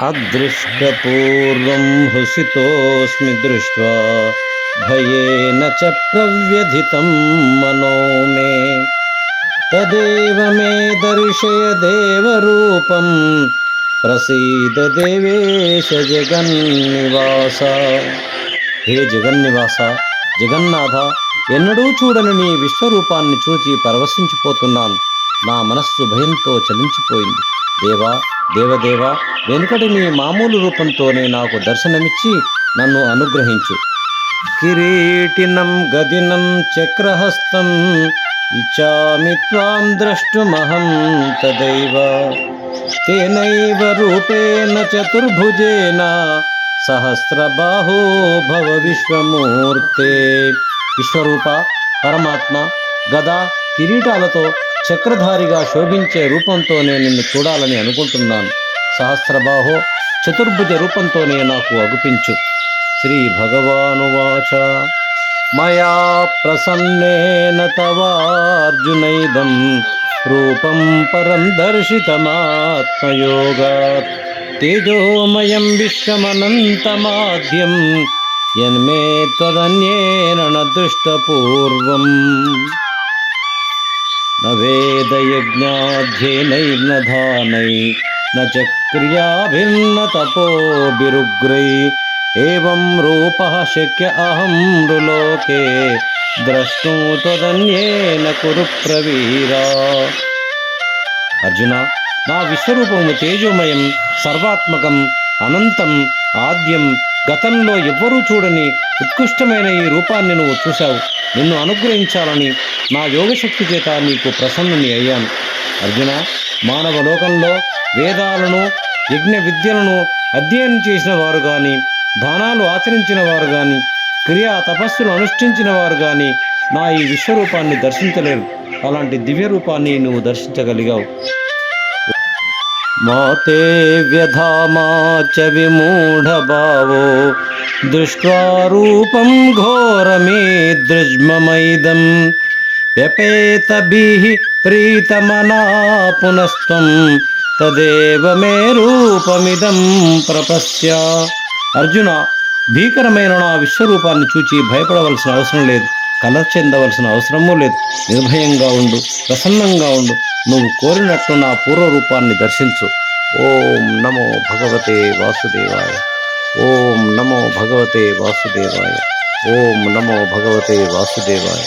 अदृष्टपूर्वं हुसितोऽस्मि दृष्ट्वा भयेन च प्रव्यथितं मनो मे तदेव मे दर्शय देवरूपं प्रसीद देवेश జగన్నివాస హే జగన్నివాస జగన్నాథ ఎన్నడూ చూడని నీ విశ్వరూపాన్ని చూచి పరవశించిపోతున్నాను నా మనస్సు భయంతో చలించిపోయింది దేవా దేవదేవా వెనుకటి నీ మామూలు రూపంతోనే నాకు దర్శనమిచ్చి నన్ను అనుగ్రహించు. కిరీటినం గదినం చక్రహస్తం ఇచ్చామి త్వాం ద్రష్టుమహం తదైవ. తేనైవ రూపేణ చతుర్భుజేన సహస్రబాహో భవ విశ్వమూర్తే. విశ్వరూప పరమాత్మ గద కిరీటాలతో చక్రధారిగా శోభించే రూపంతోనే నిన్ను చూడాలని అనుకుంటున్నాను. సహస్రబాహో చతుర్భుజ రూపంతోనే నాకు అగుపించు. శ్రీ భగవానువాచ మయా ప్రసన్నేన తవార్జునైదం. రూపం పరం దర్శితమాత్మయోగా తేజోమయం విశ్వమనంతమాద్యం. యన్మే తదన్యేన దృష్టపూర్వం न वेदयज्ञाध्ययनैर्न धानै न च क्रियाभिर्न तपोभिरुग्रै एवं रूपः शक्य अहं नृलोके द्रष्टुं त्वदन्येन కురు ప్రవీరా అర్జున నా విశ్వరూపము తేజోమయం సర్వాత్మకం అనంతం ఆద్యం గతంలో ఎవ్వరూ చూడని ఉత్కృష్టమైన ఈ రూపాన్ని నువ్వు చూశావు. నిన్ను అనుగ్రహించాలని నా యోగశక్తి చేత నీకు ప్రసన్నుని అయ్యాను. అర్జున మానవ లోకంలో వేదాలను యజ్ఞ విద్యలను అధ్యయనం చేసిన వారు కానీ దానాలు ఆచరించిన వారు కానీ క్రియా తపస్సులు అనుష్ఠించిన వారు కానీ నా ఈ విశ్వరూపాన్ని దర్శించలేరు. అలాంటి దివ్య రూపాన్ని నువ్వు దర్శించగలిగావు. మాతే వ్యధామా చ విమూఢభావో. దృష్ట్వా రూపం ఘోరమీదృజ్మమైదం వ్యపేతభిః ప్రీతమనా పునస్తం తదేవ మే రూపమిదం ప్రపశ్య. అర్జున భీకరమైన నా విశ్వరూపాన్ని చూచి భయపడవలసిన అవసరం లేదు. కల చెందవలసిన అవసరమూ లేదు. నిర్భయంగా ఉండు ప్రసన్నంగా ఉండు. నువ్వు కోరినట్టు నా పూర్వ రూపాన్ని దర్శించు. ఓం నమో భగవతే వాసుదేవాయ. ఓం నమో భగవతే వాసుదేవాయ. ఓం నమో భగవతే వాసుదేవాయ.